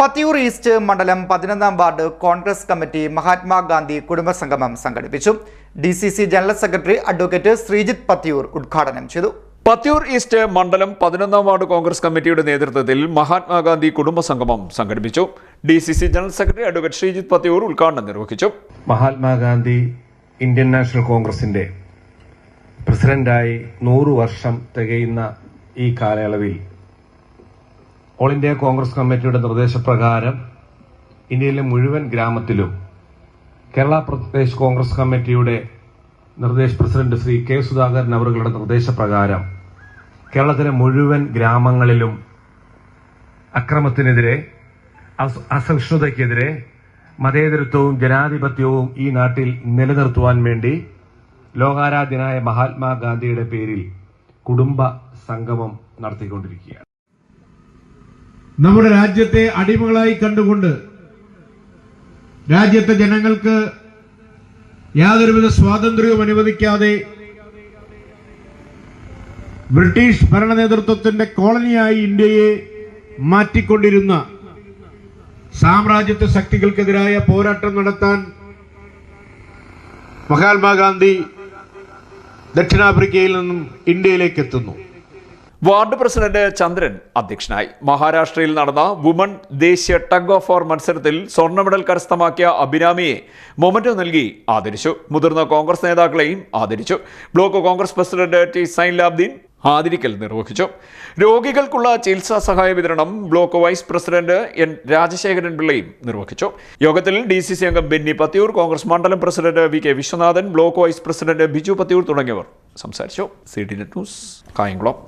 Pathiyoor east മണ്ഡലം പതിനൊന്നാം ward Congress committee Mahatma Gandhi കുടുംബസംഗമം സംഘടിപ്പിച്ചു. D C C general secretary advocate Sreejith Pathiyoor ഉദ്ഘാടനം ചെയ്തു. പത്തിയൂർ ഈസ്റ്റ് മണ്ഡലം പതിനൊന്നാം വാർഡ് കോൺഗ്രസ് കമ്മിറ്റിയുടെ നേതൃത്വത്തിൽ മഹാത്മാഗാന്ധി കുടുംബസംഗമം സംഘടിപ്പിച്ചു. D C C general secretary advocate Sreejith Pathiyoor ഉദ്ഘാടനം നിർവഹിച്ചു. മഹാത്മാഗാന്ധി ഇന്ത്യൻ നാഷണൽ കോൺഗ്രസിന്റെ പ്രസിഡന്റായി നൂറു വർഷം തികയുന്ന ഈ കാലയളവിൽ ഓൾ ഇന്ത്യ കോൺഗ്രസ് കമ്മിറ്റിയുടെ നിർദ്ദേശപ്രകാരം ഇന്ത്യയിലെ മുഴുവൻ ഗ്രാമത്തിലും കേരള പ്രദേശ് കോൺഗ്രസ് കമ്മിറ്റിയുടെ നിർദ്ദേശ പ്രസിഡന്റ് ശ്രീ കെ സുധാകരൻ അവരുടെ നിർദ്ദേശപ്രകാരം കേരളത്തിലെ മുഴുവൻ ഗ്രാമങ്ങളിലും അക്രമത്തിനെതിരെ അസ- അസഹിഷ്ണുതയ്ക്കെതിരെ മതേതരത്വവും ജനാധിപത്യവും ഈ നാട്ടിൽ നിലനിർത്തുവാൻ വേണ്ടി ലോകാരാധ്യനായ മഹാത്മാഗാന്ധിയുടെ പേരിൽ കുടുംബ സംഗമം നടത്തിക്കൊണ്ടിരിക്കുകയാണ്. നമ്മുടെ രാജ്യത്തെ അടിമകളായി കണ്ടുകൊണ്ട് രാജ്യത്തെ ജനങ്ങൾക്ക് യാതൊരുവിധ സ്വാതന്ത്ര്യവും അനുവദിക്കാതെ ബ്രിട്ടീഷ് ഭരണ നേതൃത്വത്തിന്റെ കോളനിയായി ഇന്ത്യയെ മാറ്റിക്കൊണ്ടിരുന്ന സാമ്രാജ്യത്വ ശക്തികൾക്കെതിരായ പോരാട്ടം നടത്താൻ മഹാത്മാഗാന്ധി ദക്ഷിണാഫ്രിക്കയിൽ നിന്നും ഇന്ത്യയിലേക്ക് എത്തുന്നു. വാർഡ് പ്രസിഡന്റ് ചന്ദ്രൻ അധ്യക്ഷനായി. മഹാരാഷ്ട്രയിൽ നടന്ന വുമൺ ദേശീയ ടഗ് ഓഫ് വാർ മത്സരത്തിൽ സ്വർണ മെഡൽ കരസ്ഥമാക്കിയ അഭിരാമിയെ മൊമന്റോ നൽകി ആദരിച്ചു. മുതിർന്ന കോൺഗ്രസ് നേതാക്കളെയും ആദരിച്ചു. Block Congress president T Zainulabdeen ആദരിക്കൽ നിർവഹിച്ചു. രോഗികൾക്കുള്ള ചികിത്സാ സഹായ വിതരണം block vice president N Rajasekharan പിള്ളയും നിർവഹിച്ചു. യോഗത്തിൽ ഡി സി സി അംഗം ബെന്നി പത്തിയൂർ കോൺഗ്രസ് മണ്ഡലം president V K Viswanathan block vice president Biju Pathiyoor തുടങ്ങിയവർ സംസാരിച്ചു. C D net news Kayamkulam.